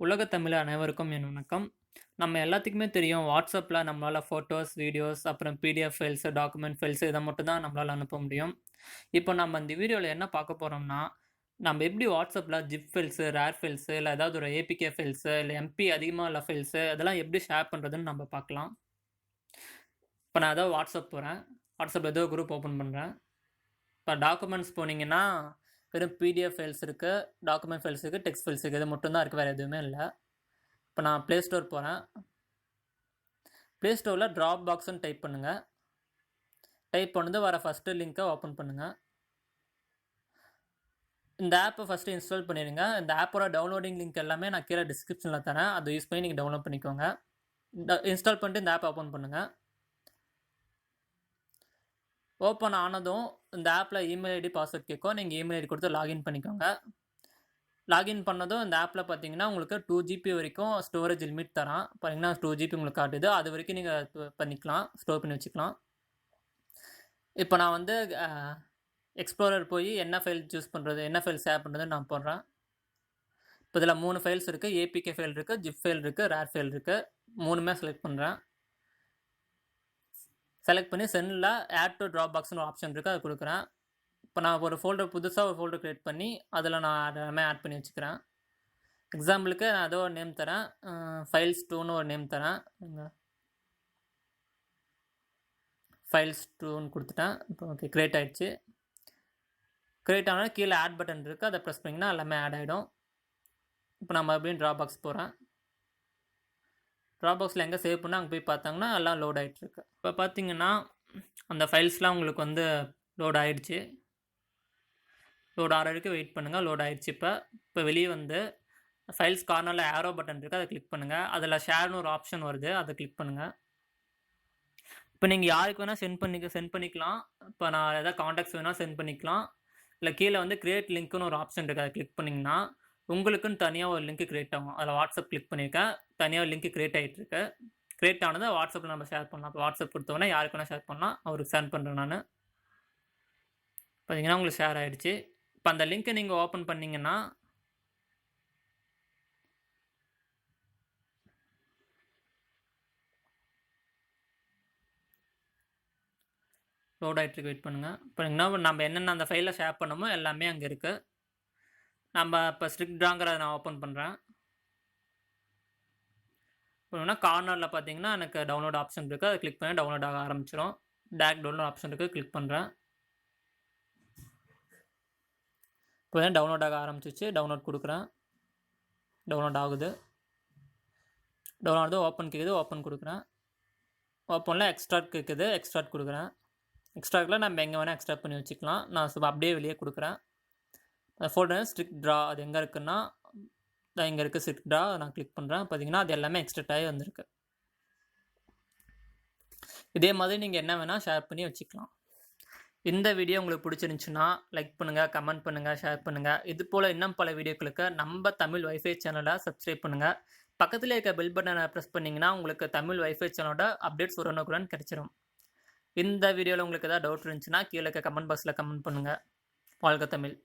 உலக தமிழ் அனைவருக்கும் என் வணக்கம். நம்ம எல்லாத்துக்குமே தெரியும் வாட்ஸ்அப்பில் நம்மளால் ஃபோட்டோஸ் வீடியோஸ் அப்புறம் பிடிஎஃப் ஃபைல்ஸு டாக்குமெண்ட் ஃபைல்ஸு இதை மட்டும் தான் நம்மளால் அனுப்ப முடியும். இப்போ நம்ம இந்த வீடியோவில் என்ன பார்க்க போகிறோம்னா நம்ம எப்படி வாட்ஸ்அப்பில் ஜிப் ஃபைல்ஸு ரேர் ஃபைல்ஸு இல்லை ஏதாவது ஒரு ஏபிகே ஃபைல்ஸு இல்லை எம்பி அதிகமாக உள்ள ஃபைல்ஸு அதெல்லாம் எப்படி ஷேர் பண்ணுறதுன்னு நம்ம பார்க்கலாம். இப்போ நான் ஏதோ வாட்ஸ்அப் போகிறேன் வாட்ஸ்அப்பில் ஏதோ குரூப் ஓப்பன் பண்ணுறேன் இப்போ டாக்குமெண்ட்ஸ் போனீங்கன்னா வெறும் பிடிஎஃப் ஃபைல்ஸ் இருக்குது டாக்குமெண்ட் ஃபைல்ஸ் இருக்குது டெக்ஸ்ட் ஃபைல்ஸ் இருக்குது இது மட்டும்தான் இருக்குது வேறு எதுவுமே இல்லை. இப்போ நான் ப்ளே ஸ்டோர் போகிறேன் ப்ளே ஸ்டோரில் ட்ராப் பாக்ஸ்னு டைப் பண்ணுங்கள் டைப் பண்ணது வர ஃபஸ்ட்டு லிங்க்கை ஓப்பன் பண்ணுங்கள் இந்த ஆப்பை ஃபஸ்ட்டு இன்ஸ்டால் பண்ணிடுங்க இந்த ஆப்போட டவுன்லோடிங் லிங்க் எல்லாமே நான் கீழே டிஸ்கிரிப்ஷனில் தரேன். அதை யூஸ் பண்ணி நீங்கள் டவுன்லோட் பண்ணிக்கோங்க. இன்ஸ்டால் பண்ணிட்டு இந்த ஆப் ஓப்பன் பண்ணுங்கள் ஓப்பன் ஆனதும் இந்த ஆப்பில் இமெயில் ஐடி பாஸ்வேர்ட் கேட்கும் நீங்கள் இமெயில் ஐடி கொடுத்து லாகின் பண்ணிக்கோங்க. லாகின் பண்ணதும் இந்த ஆப்பில் பார்த்தீங்கன்னா உங்களுக்கு டூ ஜிபி வரைக்கும் ஸ்டோரேஜ் லிமிட் தரான். பார்த்தீங்கன்னா டூ ஜிபி உங்களுக்கு காட்டுது. அது வரைக்கும் நீங்கள் பண்ணிக்கலாம். ஸ்டோர் பண்ணி வச்சுக்கலாம். இப்போ நான் வந்து எக்ஸ்ப்ளோரர் போய் என்ன ஃபைல் சூஸ் பண்ணுறது என்ன ஃபைல் சேவ் பண்ணுறது நான் போடுறேன். இப்போ இதில் மூணு ஃபைல்ஸ் இருக்குது ஏபிகே ஃபைல் இருக்குது ஜிப் ஃபைல் இருக்குது ரேர் ஃபைல் இருக்குது மூணுமே செலக்ட் பண்ணுறேன் செலக்ட் பண்ணி சென்டில் ஆட் டு ட்ராப் பாக்ஸ்னு ஒரு ஆப்ஷன் இருக்குது அது கொடுக்குறேன். இப்போ நான் ஒரு ஃபோல்டர் புதுசாக ஒரு ஃபோல்டர் க்ரியேட் பண்ணி அதில் நான் எல்லாமே ஆட் பண்ணி வச்சுக்கிறேன். எக்ஸாம்பிளுக்கு நான் ஏதோ ஒரு நேம் தரேன். ஃபைல்ஸ் டூன்னு ஒரு நேம் தரேன். ஃபைல்ஸ் டூன்னு கொடுத்துட்டேன். இப்போ ஓகே க்ரியேட் ஆகிடுச்சு க்ரியேட் ஆனால் கீழே ஆட் பட்டன் இருக்குது அதை ப்ரெஸ் பண்ணிங்கன்னா எல்லாமே ஆட் ஆகிடும் இப்போ நான் மறுபடியும் ட்ராப் பாக்ஸ் போகிறேன் ட்ராப் பாக்ஸில் எங்கே சேவ் பண்ணால் அங்கே போய் பார்த்தாங்கன்னா எல்லாம் லோட் ஆகிட்டுருக்கு இப்போ பார்த்தீங்கன்னா அந்த ஃபைல்ஸ்லாம் உங்களுக்கு வந்து லோட் ஆகிடுச்சு லோட் ஆகிற வரைக்கும் வெயிட் பண்ணுங்கள் லோட் ஆகிடுச்சு இப்போ. இப்போ வெளியே வந்து ஃபைல்ஸ் கார்னரில் ஏரோ பட்டன் இருக்குது அதை கிளிக் பண்ணுங்கள் அதில் ஷேர்னு ஒரு ஆப்ஷன் வருது அதை கிளிக் பண்ணுங்கள் இப்போ நீங்கள் யாருக்கு வேணால் சென்ட் பண்ணிக்க சென்ட் பண்ணிக்கலாம். இப்போ நான் எதாவது காண்டாக்ட்ஸ் வேணால் சென்ட் பண்ணிக்கலாம். இல்லை கீழே வந்து க்ரியேட் லிங்க்னு ஒரு ஆப்ஷன் இருக்குது அதை கிளிக் பண்ணிங்கன்னா உங்களுக்குன்னு தனியாக ஒரு லிங்க் க்ரியேட் ஆகும். அதில் வாட்ஸ்அப் கிளிக் பண்ணியிருக்கேன் தனியாக லிங்க் க்ரியேட் ஆகிட்டுருக்கு கிரியேட் ஆனதை வாட்ஸ்அப்பில் நம்ம ஷேர் பண்ணலாம். இப்போ வாட்ஸ்அப் கொடுத்தோன்னே யாருக்கு வேணால் ஷேர் பண்ணலாம். அவருக்கு சென்ட் பண்ணுறேன் நான். பார்த்தீங்கன்னா உங்களுக்கு ஷேர் ஆகிடுச்சு இப்போ அந்த லிங்க்கை நீங்கள் ஓப்பன் பண்ணிங்கன்னா லோட் ஆகிட்டு வெயிட் பண்ணுங்கள் இப்போ என்ன நம்ம என்னென்ன அந்த ஃபைலில் ஷேர் பண்ணமோ எல்லாமே அங்கே இருக்குது நம்ம இப்போ ஸ்ட்ரிக் ட்ராங்கிறத நான் ஓப்பன் பண்ணுறேன் இப்போ கார்னரில் பார்த்தீங்கன்னா எனக்கு டவுன்லோட் ஆப்ஷன் இருக்குது அதை கிளிக் பண்ணி டவுன்லோட் ஆக ஆரம்பிச்சிடும் டேக் டவுன்லோட் ஆப்ஷன் இருக்குது கிளிக் பண்ணுறேன் இப்போ தான் டவுன்லோட் ஆக ஆரம்பிச்சிச்சு டவுன்லோட் கொடுக்குறேன். டவுன்லோட் ஆகுது. டவுன்லோட் ஆகுது ஓப்பன் கேட்குது ஓப்பன் கொடுக்குறேன் ஓப்பனில் எக்ஸ்ட்ராட் கேட்குது எக்ஸ்ட்ராட் கொடுக்குறேன். எக்ஸ்ட்ராக்கில் நம்ம எங்கே வேணால் எக்ஸ்ட்ரா பண்ணி வச்சுக்கலாம். நான் சும்மா அப்படியே வெளியே கொடுக்குறேன். ஃபோல்டர் ஸ்ட்ரிக் ட்ரா அது எங்கே இருக்குன்னா இங்கே இருக்குது ஸ்ட்ரிக் ட்ரா நான் கிளிக் பண்ணுறேன் பார்த்தீங்கன்னா அது எல்லாமே எக்ஸ்ட்ரட் ஆகி வந்திருக்கு. இதே மாதிரி நீங்கள் என்ன வேணால் ஷேர் பண்ணி வச்சுக்கலாம். இந்த வீடியோ உங்களுக்கு பிடிச்சிருந்துச்சுன்னா லைக் பண்ணுங்கள் கமெண்ட் பண்ணுங்கள் ஷேர் பண்ணுங்கள் இது போல் இன்னும் பல வீடியோக்களுக்கு நம்ம தமிழ் வைஃபை சேனலை சப்ஸ்கிரைப் பண்ணுங்கள் பக்கத்தில் இருக்க பெல் பட்டனை ப்ரெஸ் பண்ணிங்கன்னா உங்களுக்கு தமிழ் வைஃபை சேனலோட அப்டேட்ஸ் உடனுக்குடன் கிடச்சிரும். இந்த வீடியோவில் உங்களுக்கு எதாவது டவுட் இருந்துச்சுன்னா கீழே இருக்க கமெண்ட் பாக்ஸில் கமெண்ட் பண்ணுங்கள் வாழ்க தமிழ்.